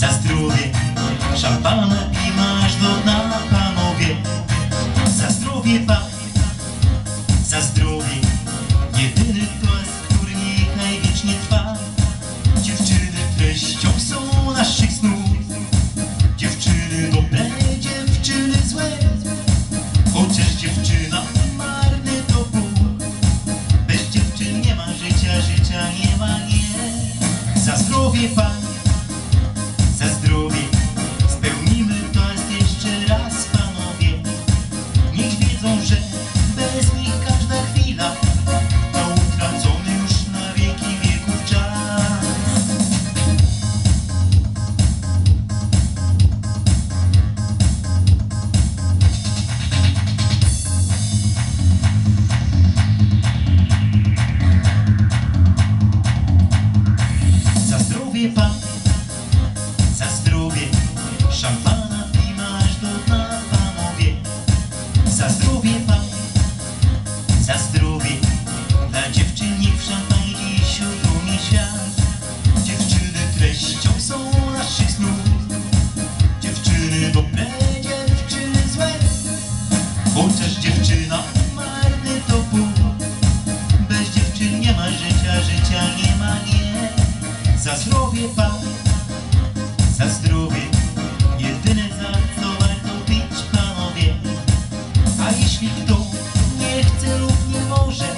za zdrowie. Szampana i masz do dna, panowie. Za zdrowie pan, za zdrowie. Jedyny toast, który niechaj wiecznie trwa. Dziewczyny treścią są naszych snów. Dziewczyny dobre, dziewczyny złe. Chociaż dziewczyna marny to Bóg Bez dziewczyn nie ma życia, życia nie ma, nie. Za zdrowie pan, Za zdrowie pan, za zdrowie Jedyne za co warto pić, panowie. A jeśli kto nie chce lub nie może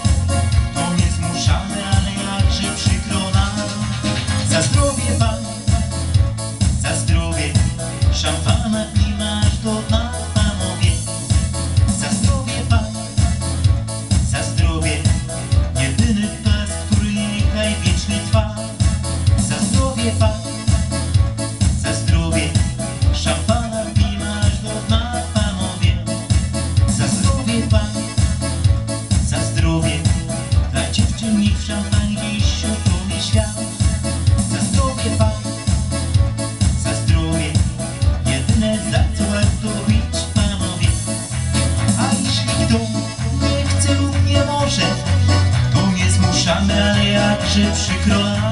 To nie zmuszamy, ale jakże przykro nam. Za zdrowie pan, żywszy króla